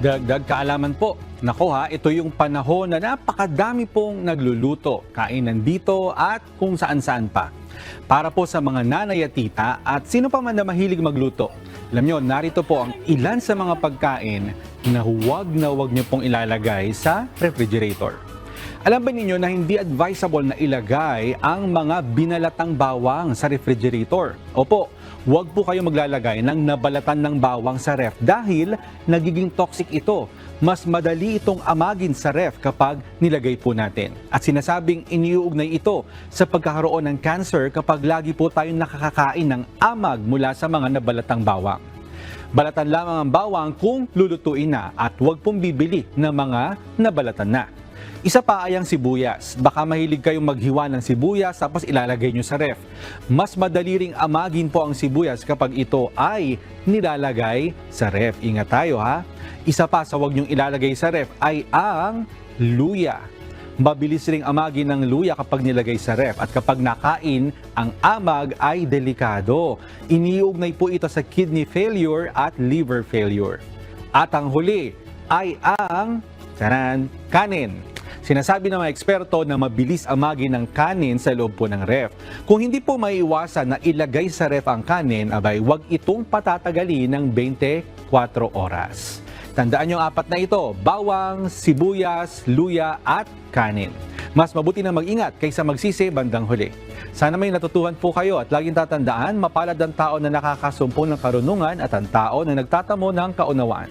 Dagdag kaalaman po. Nako ha, ito yung panahon na napakadami pong nagluluto, kainan dito at kung saan-saan pa. Para po sa mga nanay at tita at sino pa man na mahilig magluto. Alam nyo, narito po ang ilan sa mga pagkain na huwag na huwag nyo pong ilalagay sa refrigerator. Alam ba ninyo na hindi advisable na ilagay ang mga binalatang bawang sa refrigerator? Opo, huwag po kayo maglalagay ng nabalatan ng bawang sa ref dahil nagiging toxic ito. Mas madali itong amagin sa ref kapag nilagay po natin. At sinasabing iniuugnay ito sa pagkakaroon ng cancer kapag lagi po tayong nakakakain ng amag mula sa mga nabalatang bawang. Balatan lamang ang bawang kung lulutuin na at huwag pong bibili ng mga nabalatan na. Isa pa ay ang sibuyas. Baka mahilig kayong maghiwa ng sibuyas tapos ilalagay nyo sa ref. Mas madali ring amagin po ang sibuyas kapag ito ay nilalagay sa ref. Ingat tayo ha. Isa pa sa huwag nyong ilalagay sa ref ay ang luya. Mabilis ring amagin ng luya kapag nilagay sa ref at kapag nakain, ang amag ay delikado. Iniugnay po ito sa kidney failure at liver failure. At ang huli ay ang taran, kanin. Sinasabi ng mga eksperto na mabilis amagin ng kanin sa loob po ng ref. Kung hindi po maiiwasan na ilagay sa ref ang kanin, abay wag itong patatagali ng 24 oras. Tandaan yung apat na ito, bawang, sibuyas, luya at kanin. Mas mabuti na mag-ingat kaysa magsisi bandang huli. Sana may natutuhan po kayo at laging tatandaan, mapalad ang tao na nakakasumpong ng karunungan at ang tao na nagtatamo ng kaunawaan.